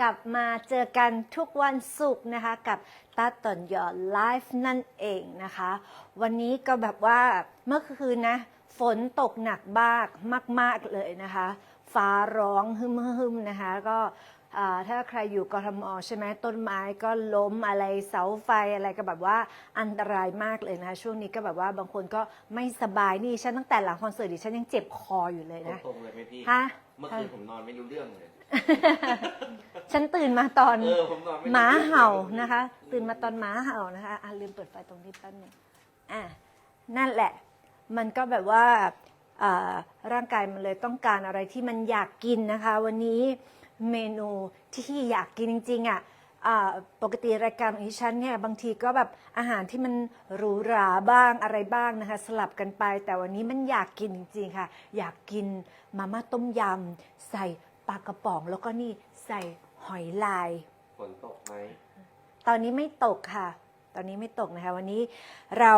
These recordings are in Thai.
กลับมาเจอกันทุกวันศุกร์นะคะ กับตาตอนหยอดไลฟ์นั่นเองนะคะ วันนี้ก็แบบว่าเมื่อคืนนะ ฝนตกหนักบ้ากมาก ๆ เลยนะคะ ฟ้าร้องฮึมๆนะคะ ก็อ่าถ้าใครอยู่กทมใช่ไหมต้นไม้ก็ล้มอะไรเสาไฟอะไรก็แบบว่าอันตรายมากเลยนะคะช่วงนี้ก็แบบว่าบางคนก็ไม่สบายนี่ฉันตั้งแต่หลังคอนเสิร์ตดิฉันยังเจ็บคออยู่เลยนะตรงๆเลยไหมพี่ฮะเมื่อคืนผมนอนไม่รู้เรื่องเลย ฉันตื่นมาตอนเออผมนอนไม่รู้หมาเห่ารื่องลยนะคะ ตื่นมาตอนหมาเห่านะคะอะลืมเปิดไฟตรงนี้แป๊บหนึงอะนั่นแหละ มันก็แบบว่าอ่าร่างกายมันเลยต้องการอะไรที่มันอยากกินนะคะ วันนี้เมนูที่อยากกินจริงๆอะอ่าปกติรายการของดิฉันเนี่ยบางทีก็แบบอาหารที่มันหรูหราบ้างอะไรบ้างนะคะ สลับกันไป แต่วันนี้มันอยากกินจริงๆค่ะ อยากกินมาม่าต้มยำใส่ ปลากระป๋องแล้วก็นี่ใส่หอยลาย ฝนตกไหมตอนนี้ไม่ตกค่ะ ตอนนี้ไม่ตกนะคะ วันนี้เรา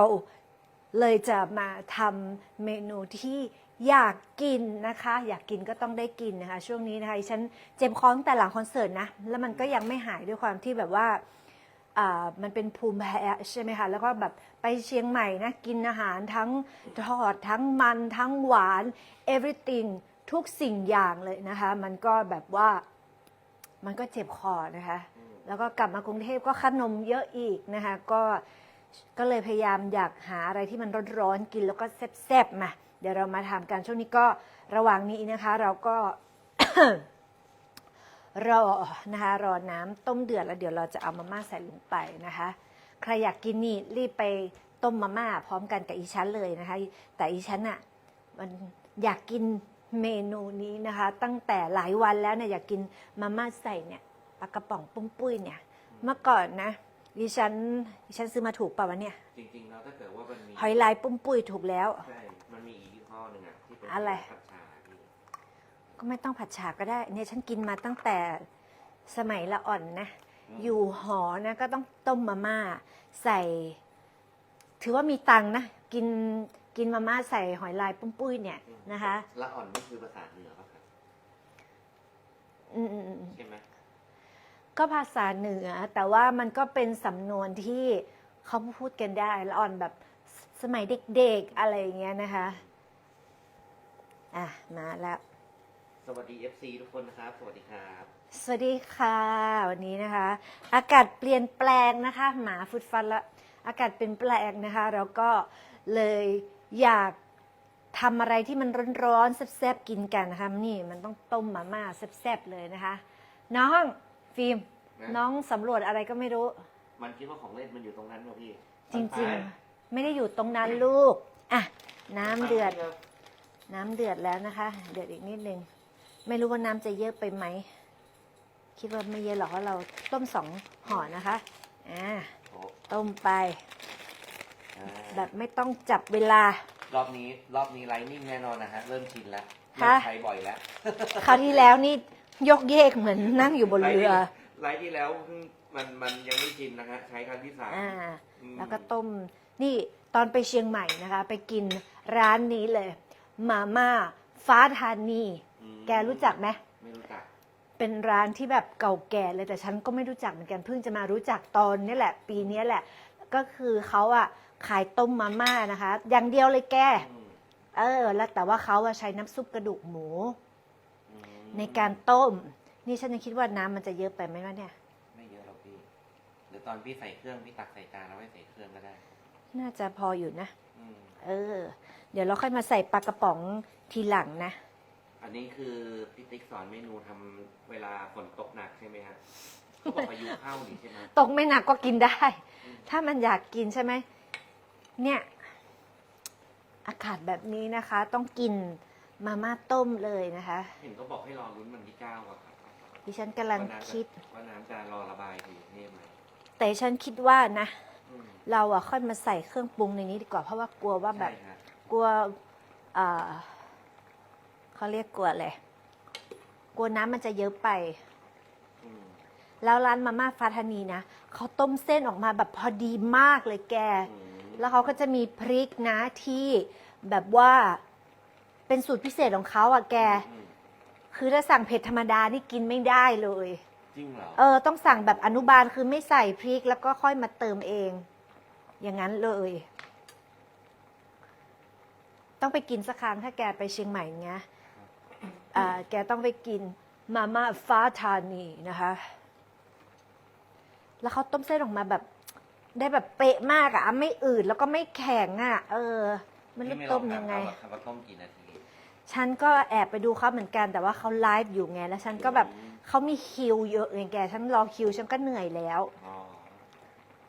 เลยจะมาทำเมนูที่อยากกินนะคะ อยากกินก็ต้องได้กินนะคะ ช่วงนี้นะคะดิฉันเจ็บคอตั้งแต่หลังคอนเสิร์ตนะ แล้วมันก็ยังไม่หายด้วยความที่แบบว่าอ่ามันเป็นภูมิแพ้ใช่ไหมคะ แล้วก็แบบไปเชียงใหม่นะ กินอาหารทั้งทอดทั้งมันทั้งหวาน everything ทุกสิ่งอย่างเลยนะคะ มันก็แบบว่ามันก็เจ็บคอนะคะ แล้วก็กลับมากรุงเทพก็ขนมเยอะอีกนะคะ ก็ก็เลยพยายามอยากหาอะไรที่มันร้อนๆกินแล้วก็แซ่บๆมาเดี๋ยวเรามาทำกันช่วงนี้ก็ระหว่างนี้นะคะ เราก็รอนะคะรอน้ำต้มเดือดแล้วเดี๋ยวเราจะเอามาม่าใส่ลงไปนะคะ ใครอยากกินนี่รีบไปต้มมาม่าพร้อมกันกับอีชั้นเลยนะคะ แต่อีชั้นอะมันอยากกิน เมนูนี้นะคะ ตั้งแต่หลายวันแล้วเนี่ยอยากกินมาม่าใส่เนี่ยปลากระป๋องปุ้มปุ้ยเนี่ย เมื่อก่อนนะดิฉันดิฉันซื้อมาถูกป่าวะเนี่ย จริงๆแล้วถ้าเกิดว่ามันมีหอยลายปุ้มปุ้ยถูกแล้ว ใช่ มันมีอีกยี่ห้อหนึ่งอะที่เป็นอะไร ผัดชาพี่ก็ไม่ต้องผัดฉาก็ได้ เนี่ยฉันกินมาตั้งแต่สมัยละอ่อนนะ อยู่หอนะก็ต้องต้มมาม่า ใส่ ถือว่ามีตังค์นะ กิน กินมาม่าใส่หอยลายปุ้มปุ้ยเนี่ยนะคะ ละอ่อนนี่คือภาษาเหนือป่ะครับอืมอืมอืมใช่ไหมก็ภาษาเหนือ แต่ว่ามันก็เป็นสำนวนที่เขาพูดกันได้ละอ่อนแบบสมัยเด็กๆอะไรอย่างเงี้ยนะคะ อะ มาแล้ว สวัสดี FC ทุกคนนะครับ สวัสดีครับสวัสดีค่ะ วันนี้นะคะ อากาศเปลี่ยนแปลงนะคะ หมาฟุดฟันละอากาศเปลี่ยนแปลงนะคะเราก็เลย อยากทำอะไรที่มันร้อนๆแซ่บๆกินกันนะคะนี่มันต้องต้มมาม่าแซ่บๆเลยนะคะ น้องฟิล์มนะน้องสำรวจอะไรก็ไม่รู้ มันคิดว่าของเล่นมันอยู่ตรงนั้นเหรอพี่จริงๆ ไม่ได้อยู่ตรงนั้นลูกอะน้ำเดือด น้ำเดือดแล้วนะคะ เดือดอีกนิดนึง ไม่รู้ว่าน้ำจะเยอะไปไหม คิดว่าไม่เยอะหรอกเพราะเราต้มสองห่อนะคะอ่าโอ้ต้มไปอ่า แบบไม่ต้องจับเวลา รอบนี้รอบนี้ไลนิ่งแน่นอนนะฮะเริ่มชินแล้วฮะเริ่มใช้บ่อยแล้วคราวที่แล้วนี่ยกเยกเหมือนนั่งอยู่บนเรือ ไลฟ์ที่แล้วเพิ่งมันมันยังไม่ชินนะฮะใช้ครั้งที่สามอ่าอืมแล้วก็ต้มนี่ตอนไปเชียงใหม่นะคะ ไปกินร้านนี้เลย มาม่าฟ้าธานี อืมแกรู้จักไหม ไม่รู้จักเป็นร้านที่แบบเก่าแก่เลยแต่ฉันก็ไม่รู้จักเหมือนกันเพิ่งจะมารู้จักตอนนี้แหละ ปีนี้แหละ ก็คือเขาอะ ขายต้มมาม่านะคะ อย่างเดียวเลยแกอืมเออ แล้วแต่ว่าเขาอะใช้น้ำซุปกระดูกหมูอืมในการต้ม นี่ฉันยังคิดว่าน้ำมันจะเยอะไปไหมวะเนี่ย ไม่เยอะหรอกพี่ หรือตอนพี่ใส่เครื่องพี่ตักใส่จานแล้วไม่ใส่เครื่องก็ได้ น่าจะพออยู่นะ อืมเออ เดี๋ยวเราค่อยมาใส่ปลากระป๋องทีหลังนะ อันนี้คือพี่ติ๊กสอนเมนูทำเวลาฝนตกหนักใช่ไหมฮะเขาบอกพายุเข้านี่ใช่ไหมตกไม่หนักก็กินได้ถ้ามันอยากกินใช่ไหม เนี่ยอากาศแบบนี้นะคะ ต้องกินมาม่าต้มเลยนะคะ เห็นก็บอกให้รอลุ้นวันที่เก้าอะครับดิฉันกำลังว่าน้ำจะคิดว่าน้ำจะรอระบายถึงกรุงเทพไหมแต่ฉันคิดว่านะ อืมเราอะค่อยมาใส่เครื่องปรุงในนี้ดีกว่าเพราะว่ากลัวว่าแบบใช่ฮะกลัวอ่าเขาเรียกกลัวอะไรกลัวน้ำมันจะเยอะไป อืมแล้วร้านมาม่าฟาธานีนะเขาต้มเส้นออกมาแบบพอดีมากเลยแก อืม แล้วเขาก็จะมีพริกนะที่แบบว่าเป็นสูตรพิเศษของเขาอะแก อืมคือถ้าสั่งเผ็ดธรรมดานี่กินไม่ได้เลย จริงเหรอเออ ต้องสั่งแบบอนุบาลคือไม่ใส่พริกแล้วก็ค่อยมาเติมเอง อย่างนั้นเลย ต้องไปกินสักครั้งถ้าแกไปเชียงใหม่เงี้ยอ่าแกต้องไปกินมาม่าฟ้าธานีนะคะ แล้วเขาต้มเส้นออกมาแบบ ได้แบบเป๊ะมากอะไม่อืดแล้วก็ไม่แข็งอะเออ มันรู้พี่ต้มยังไงลอถาเขาว่าต้มกี่นาทีฉันก็แอบไปดูเขาเหมือนกัน แต่ว่าเขาไลฟ์อยู่ไง แล้วฉันก็แบบอืมเขามีคิวเยอะไงแก ฉันรอคิวฉันก็เหนื่อยแล้ว อ๋อ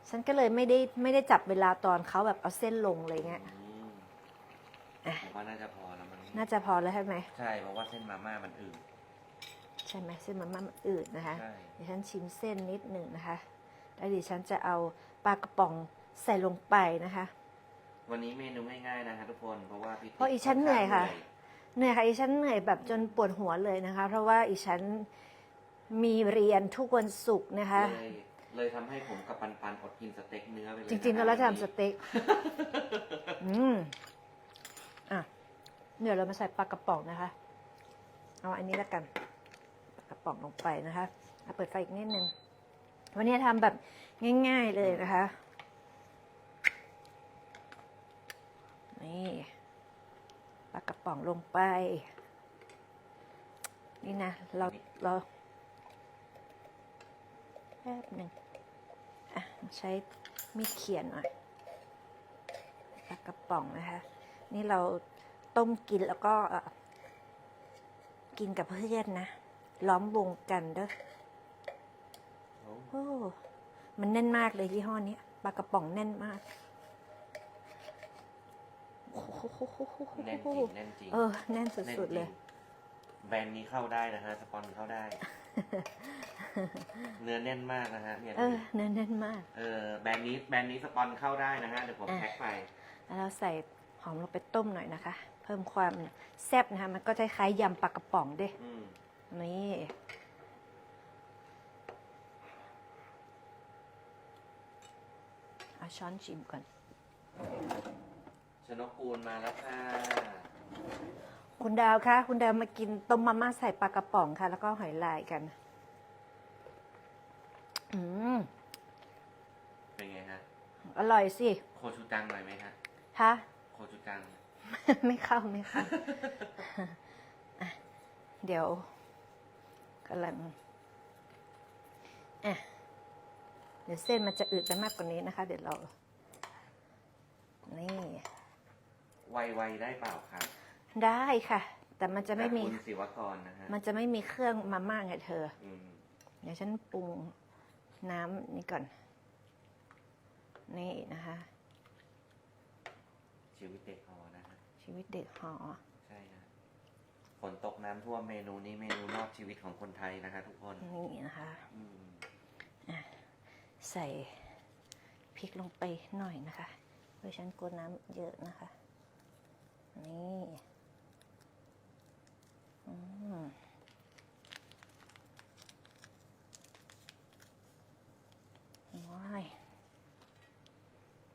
ฉันก็เลยไม่ได้ไม่ได้จับเวลาตอนเขาแบบเอาเส้นลงอะไรเงี้ย อืมอะผมว่าน่าจะพอแล้วมั้งน่าจะพอแล้วใช่ไหม ใช่เพราะว่าเส้นมาม่ามันอืดใช่ไหมเส้นมันมันอืดนะคะ ใช่เดี๋ยวฉันชิมเส้นนิดหนึ่งนะคะ แล้วเดี๋ยวฉันจะเอา ปลากระป๋องใส่ลงไปนะคะ วันนี้เมนูง่ายๆนะคะทุกคนเพราะว่าพี่ติ๊กเพราะอีฉันเหนื่อยค่ะค่เหนื่อยค่ะอีฉันเหนื่อยแบบจนปวดหัวเลยนะคะ เพราะว่าอีฉันมีเรียนทุกวันศุกร์นะคะ เลยเลยทำให้ผมกับปันปันอดกินสเต็กเนื้อไปเลยจริงๆนะก็คะแล้วจะวันนี้ทำสเต็ก อืม อะ เดี๋ยวเรามาใส่ปลากระป๋องนะคะ เอาอันนี้แล้วกัน ปลากระป๋องลงไปนะคะเอาเปิดไฟอีกนิดนึง วันนี้ทำแบบง่ายๆเลยนะคะ นี่ปลากระป๋องลงไป นี่นะ เราเราแป๊บหนึ่งอะ ใช้มีดเขียนหน่อยปลากระป๋องนะคะ นี่เราต้มกินแล้วก็กินกับเพื่อนนะ ล้อมวงกันเด้อ โอ้โอ้มันแน่นมากเลยยี่ห้อนี้ปลากระป๋องแน่นมากโอ้โหแน่นจริงแน่นจริงเออแน่นแน่นจสุริดงๆเลย แบรนด์นี้เข้าได้นะฮะสปอนเข้าได้ เนื้อแน่นมากนะฮะเนี่ยเออเนื้อแน่นมาก เออแบรนด์นี้แบรนด์นี้สปอนเข้าได้นะฮะเดี๋ยวผมอะแท็กไปแล้วเราใส่หอมลงไปต้มหน่อยนะคะ เพิ่มความแซ่บนะคะมันก็จะคล้ายยำปลากระป๋องเด้อืมนี่ เอาช้อนชิมก่อน ชนกปูนมาแล้วค่ะ คุณดาวคะ คุณดาวมากินต้มมาม่าใส่ปลากระป๋องค่ะ แล้วก็หอยลายกัน อืม เป็นไงฮะ อร่อยสิโคชูจังหน่อยไหมฮะ ฮะ โคชูจัง ไม่เข้าไม่เข้าอะเดี๋ยวกำลังอะ เดี๋ยวเส้นมันจะอืดไปมากกว่านี้นะคะ เดี๋ยวเรา นี่ ไวๆได้เปล่าครับได้ค่ะ แต่มันจะไม่มี จากคุณศิวกรนะฮะมันจะไม่มีเครื่องมาม่าไงเธอ อืมเดี๋ยวฉันปรุงน้ำนี่ก่อน นี่นะคะ ชีวิตเด็กฮอนะฮะชีวิตเด็กหอ ใช่ฮะฝนตกน้ำท่วมเมนูนี้เมนูรอบชีวิตของคนไทยนะคะทุกคน นี่นะคะ อืม ใส่พริกลงไปหน่อยนะคะเพราะฉันกลัวน้ำเยอะนะคะ นี่อืมว้าย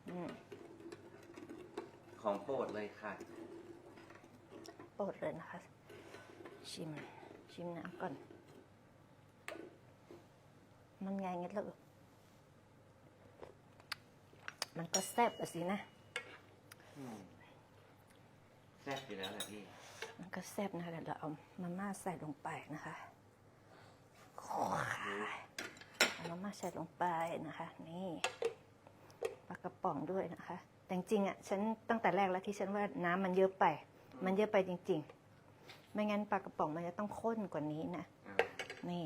อืมของโปรดเลยค่ะ โปรดเลยนะคะ ชิม ชิมน้ำก่อน มันไงเงี้ยลูก มันก็แซ่บอะสินะ อืมแซ่บอยู่แล้วแหละพี่ มันก็แซ่บนะคะเดี๋ยวเราเอามาม่าใส่ลงไปนะคะเอามาม่าใส่ลงไปนะคะ นี่ปลากระป๋องด้วยนะคะ แต่จริงๆอะฉันตั้งแต่แรกแล้วที่ฉันว่าน้ำมันเยอะไป มันเยอะไปจริง ๆ ไม่งั้นปลากระป๋องมันจะต้องข้นกว่านี้นะอ่านี่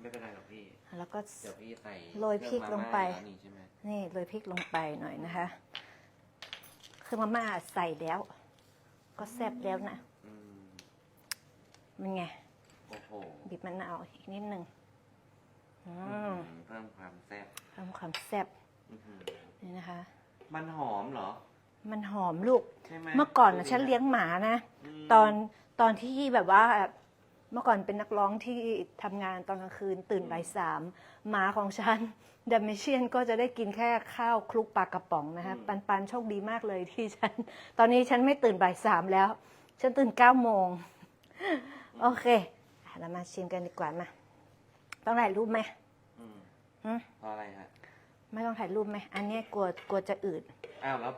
ไม่เป็นไรหรอกพี่ แล้วก็เดี๋ยวพี่ใส่โรยพริกลงไป เครื่องมาม่าแล้วนี่ใช่ไหมนี่โรยพริกลงไปหน่อยนะคะ คือมาม่าใส่แล้ว ก็แซ่บแล้วนะ อืมมันไง โอ้โหบีบมะนาวอีกนิดนึงอือืมมเพิ่มความแซ่บเพิ่มความแซ่บอื้อหือนี่นะคะ มันหอมเหรอ มันหอมลูก ใช่ไหมเมื่อก่อนนะดูดิฉันเลี้ยงหมานะ มตอนตอนที่แบบว่า เมื่อก่อนเป็นนักร้องที่ทำงานตอนกลางคืนตื่นบ่ายสามหมาของฉันดัมเมเชียนก็จะได้กินแค่ข้าวคลุกปลากระป๋องนะคะปันปันโชคดีมากเลยที่ฉัน ตอนนี้ฉันไม่ตื่นบ่ายสามแล้ว ฉันตื่นเก้าโมงโอเคเรามาชิมกันดีกว่ามาต้องถ่ายรูปไหมอืมหืมเพราะอะไรฮะไม่ต้องถ่ายรูปไหมอันเนี้ยกลัวกลัวจะอืดอ้าวแล้ว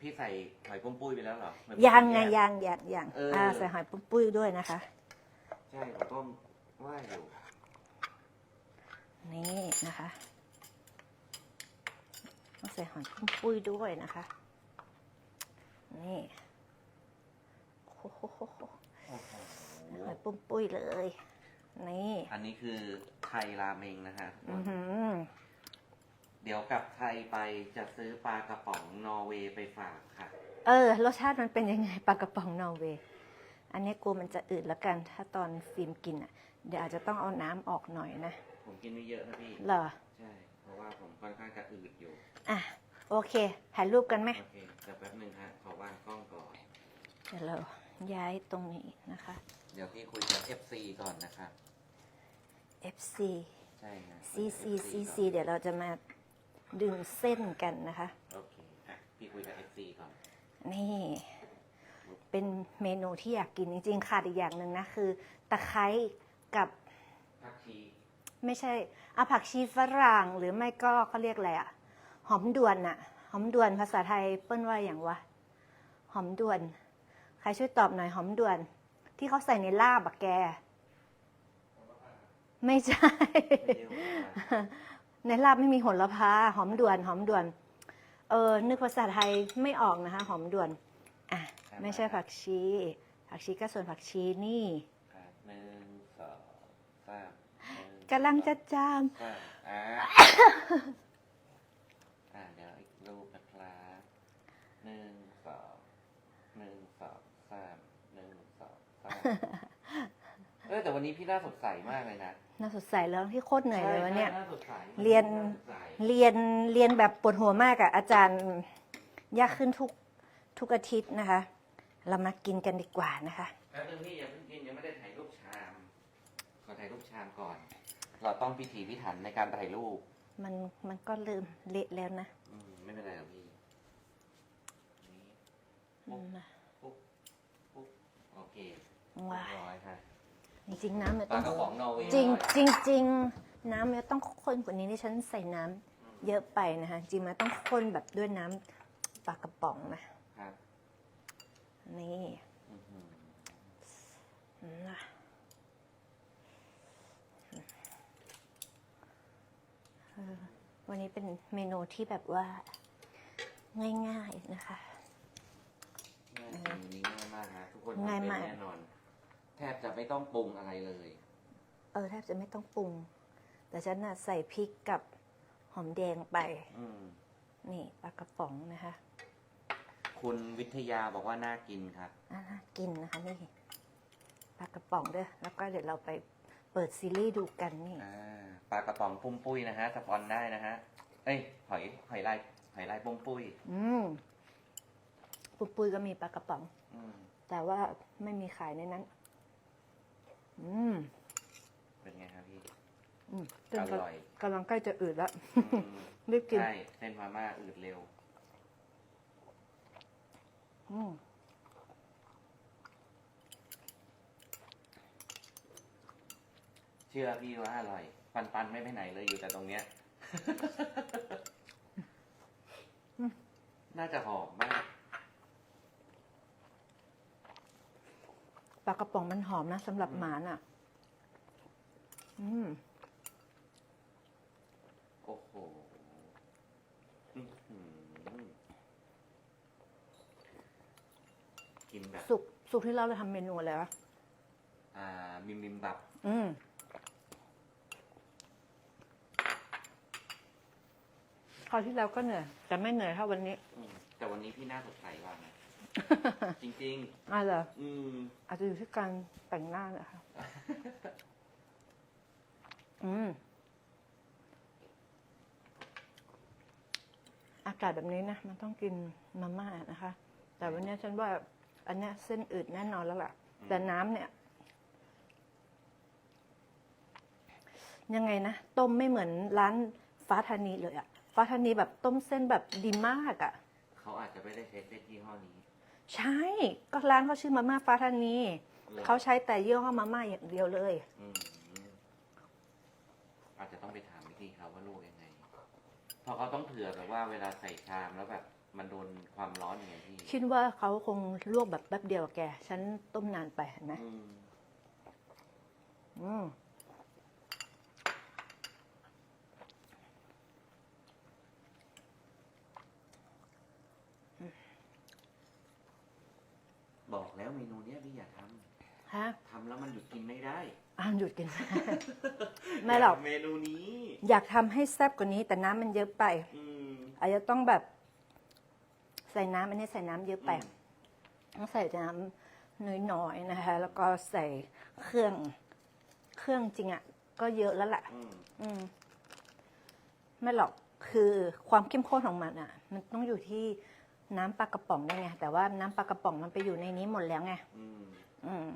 พี่ใส่หอยปุ้มปุ้ยไปแล้วเหรอมันยังไงแยังยังยังเอออ่่าใส่หอยปุ้มปุ้ยด้วยนะคะ ใช่ผมก็ว่าอยู่นี่นะคะต้องใส่หอยปุ้มปุ้ยด้วยนะคะ นี่โอ้โหโอ้โหหอยปุ้มปุ้ยเลย นี่ อันนี้คือไทยราเมงนะฮะอือหือเดี๋ยวกลับไทยไปจะซื้อปลากระป๋องนอร์เวย์ไปฝากค่ะ เออ รสชาติมันเป็นยังไงปลากระป๋องนอร์เวย์ อันนี้กลัวมันจะอืดแล้วกัน ถ้าตอนฟิล์มกินอะ เดี๋ยวอาจจะต้องเอาน้ำออกหน่อยนะผมกินไม่เยอะนะพี่ เหรอ ใช่ เพราะว่าผมค่อนข้างจะอืดอยู่ อะ โอเค ถ่ายรูปกันไหม โอเคเดี๋ยวแป๊บหนึ่งฮะขอวางกล้องก่อน เดี๋ยวเราย้ายตรงนี้นะคะ เดี๋ยวพี่คุยกับ FC ก่อนนะครับ FC ใช่ฮะ CC คุยกับ CC ก่อนเดี๋ยวเราจะมาดึงเส้นกันนะคะ โอเคอะพี่คุยกับ FC ก่อน นี่ เป็นเมนูที่อยากกินจริงๆขาดอีกอย่างหนึ่งนะคือ ตะไคร้กับผักชีไม่ใช่อาผักชีฝรั่งหรือไม่ก็เขาเรียกอะไรอะหอมด่วนอะหอมด่วนภาษาไทยเปิ้นว่าอย่างวะหอมด่วน ใครช่วยตอบหน่อยหอมด่วน ที่เขาใส่ในลาบอะแก ไม่ใช่ไม่เรียกว่าในลาบไม่มีโหระพาหอมด่วน หอมด่วน เออนึกภาษาไทยไม่ออกนะคะ หอมด่วน อะ ไม่ใช่ผักชี ผักชีก็ส่วนผักชีนี่ครับหนึ่งสองสามหนึ่งกำลังจะจามสามอ่าอ่าเดี๋ยวอีกรูปนะครับหนึ่งสองหนึ่งสองสามหนึ่งสองสามเออแต่วันนี้พี่น่าสดใสมากเลยนะน่าสดใสแล้วที่โคตรเหนื่อยเลยวะเนี่ย ใช่าสดใสเรียนาสดใสเรียนเรียนแบบปวดหัวมากอะอาจารย์ยากขึ้นทุกทุกอาทิตย์นะคะ เรามากินกันดีกว่านะคะ แป๊บนึงพี่อย่าเพิ่งกินยังไม่ได้ถ่ายรูปชามขอถ่ายรูปชามก่อน เราต้องพิถีพิถันในการถ่ายรูปมันมันก็เริ่มเละแล้วนะอืมไม่เป็นไรหรอกพี่นี่อืมปุ๊บปุ๊บโอเคว้ายเรียบร้อยค่ะจริงๆน้ำเนี่ยปต้ลาอง กระป๋องนอร์เวย์จริงออยจริงจริงน้ำเนี่ยต้องข้นกว่านี้ที่ฉันใส่น้ำเยอะไปนะคะจริงมันต้องข้นแบบด้วยน้ำปลากระป๋องนะครับ นี่อื้อหือนะเออวันนี้เป็นเมนูที่แบบว่า ง่ายๆนะคะ ง่ายจริงอันนี้ง่ายมากนะทุกคนง่ายทำเป็นมาก แน่นอน แทบจะไม่ต้องปรุงอะไรเลย เออแทบจะไม่ต้องปรุง แต่ฉันน่ะใส่พริกกับหอมแดงไป อืม นี่ปลากระป๋องนะคะ คุณวิทยาบอกว่าน่ากินครับ อ่าน่ากินนะคะนี่ปลากระป๋องเด้อแล้วก็เดี๋ยวเราไปเปิดซีรีส์ดูกันนี่ อ่าปลากระป๋องปุ้มปุ้ยนะฮะสปอนได้นะฮะ เอ้ยหอยหอยลายหอยลายปุ้มปุ้ยอืมปุยปุยก็มีปลากระป๋อง อืมแต่ว่าไม่มีขายในนั้น อืมเป็นไงครับพี่ อืมอร่อย กำลังใกล้จะอืดแล้ว อืมรีบกิน ใช่เส้นมาม่าอืดเร็ว อืมเชื่อพี่ว่าอร่อย ปันปันไม่ไปไหนเลยอยู่แต่ตรงเนี้ย น่าจะหอมมากปลากระป๋องมันหอมนะสำหรับหมาน่ะ อืม โอ้โห อื้อหือ กินแบบสุกสุกที่เราจะทำเมนูอะไรวะอ่ามิมมิมบับอืมคราวที่แล้วก็เหนื่อยแต่ไม่เหนื่อยเท่าวันนี้ อืมแต่วันนี้พี่น่าสดใสกว่านะจริง อะเหรอๆ อืม อาจจะอยู่ที่การแต่งหน้านะคะอืม อากาศแบบนี้นะ มันต้องกินมาม่านะคะ แต่วันนี้ฉันว่า อันเนี้ยเส้นอืดแน่นอนแล้วล่ะ แต่น้ำเนี่ย ยังไงนะต้มไม่เหมือนร้านฟ้าธานีเลยอะฟ้าธานีแบบต้มเส้นแบบดีมากอะเขาอาจจะไม่ได้ใช้เส้นยี่ห้อนี้ใช่ก็ร้านเขาชื่อมาม่าฟ้าธานีหรอเขาใช้แต่ยี่ห้อมาม่าอย่างเดียวเลย อืมไปถามวิธีเขาว่าลวกยังไงเพราะเขาต้องเผื่อแบบว่าเวลาใส่ชามแล้วแบบ มันโดนความร้อนอย่างไงพี่คิดว่าเขาคงลวกแบบแป๊บเดียวอะแก ฉันต้มนานไปเห็นไหมอืมอืมบอกแล้วเมนูเนี้ยพี่อย่าทฮะำทำแล้วมันหยุดกินไม่ได้อ้าวหยุดกิน ไม่หรอกยาเมนูนี้ อยากทำให้แซ่บกว่านี้แต่น้ำมันเยอะไป อืมอาจจะต้องแบบ ใส่น้ำอันนี้ใส่น้ำเยอะไปอืมต้องใส่น้ำน้อยๆนะคะ แล้วก็ใส่เครื่องเครื่องจริงอะ่ะ ก็เยอะแล้วแหละอืมอืมไม่หรอกคือความเข้มข้นของมันอะ่ะ มันต้องอยู่ที่น้ำปลากระป๋องได้ไงแต่ว่าน้ำปลากระป๋องมันไปอยู่ในนี้หมดแล้วไงอืมอืม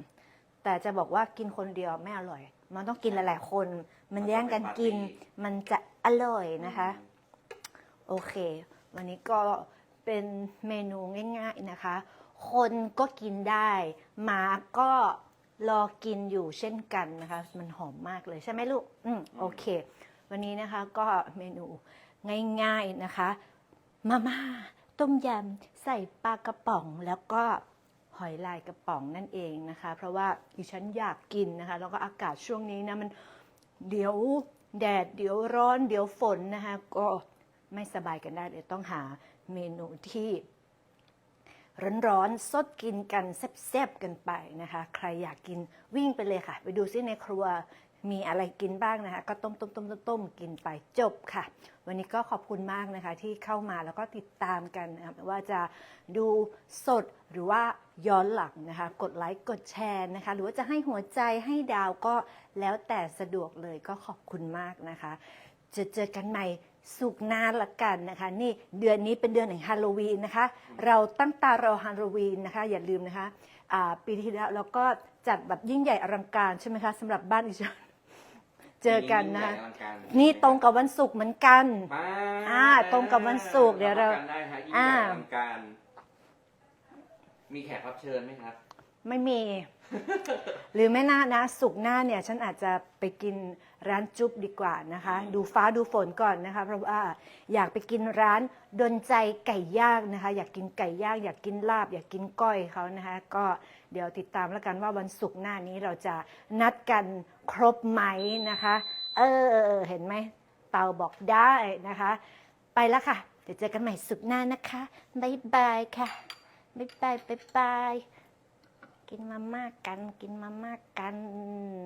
แต่จะบอกว่ากินคนเดียวไม่อร่อย มันต้องกินหลายๆคน มันแย่งกันกิน มันจะอร่อยนะคะ โอเค วันนี้ก็ เป็นเมนูง่ายๆนะคะ คนก็กินได้หมาก็รอกินอยู่เช่นกันนะคะ มันหอมมากเลยใช่ไหมลูก อืมโอเค วันนี้นะคะก็เมนูง่ายๆนะคะ มาม่าต้มยำใส่ปลากระป๋องแล้วก็หอยลายกระป๋องนั่นเองนะคะ เพราะว่าดิฉันอยากกินนะคะ แล้วก็อากาศช่วงนี้นะมันเดี๋ยวแดดเดี๋ยวร้อนเดี๋ยวฝนนะคะ ก็ไม่สบายกันได้เลยต้องหา เมนูที่ร้อนๆสดกินกันแซ่บๆกันไปนะคะ ใครอยากกินวิ่งไปเลยค่ะ ไปดูซิในครัวมีอะไรกินบ้างนะคะ ก็ต้มต้มต้มต้มต้มกินไปจบค่ะ วันนี้ก็ขอบคุณมากนะคะ ที่เข้ามาแล้วก็ติดตามกันนะคะไม่ว่าจะดูสดหรือว่าย้อนหลังนะคะ กดไลค์กดแชร์นะคะ หรือว่าจะให้หัวใจให้ดาวก็แล้วแต่สะดวกเลยก็ขอบคุณมากนะคะ จะเจอกันใหม่ สุกร์หน้าละกันนะคะ นี่เดือนนี้เป็นเดือนแห่งฮาโลวีนนะคะ เราตั้งตารอฮาโลวีนนะคะ อย่าลืมนะคะอ่าปีที่แล้วเราก็จัดแบบยิ่งใหญ่อลังการใช่ไหมคะสำหรับบ้านดิฉันเจอกันนะคะยิ่งใหญ่อลังการนี่ตรงกับวันศุกร์เหมือนกันมาอ่าตรงกับวันศุกร์เดี๋ยวเรากันได้ฮะยิ่งใหอ่าญ่อลังการมีแขกรับเชิญไหมครับ ไม่มี หรือไม่น่านะ สุกร์หน้าเนี่ยฉันอาจจะไปกินร้านจุ๊บดีกว่านะคะ ดูฟ้าดูฝนก่อนนะคะ เพราะว่าอยากไปกินร้านดนใจไก่ย่างนะคะ อยากกินไก่ย่าง อยากกินลาบ อยากกินก้อยเขานะคะ ก็เดี๋ยวติดตามแล้วกันว่าวันศุกร์หน้านี้เราจะนัดกันครบไหมนะคะ เออเออเออเห็นไหมเตาบอกได้นะคะ ไปแล้วค่ะ เดี๋ยวเจอกันใหม่ศุกร์หน้านะคะบ๊ายบายค่ะบ๊ายบายบ๊ายบาย กินมาม่ากัน กินมาม่ากัน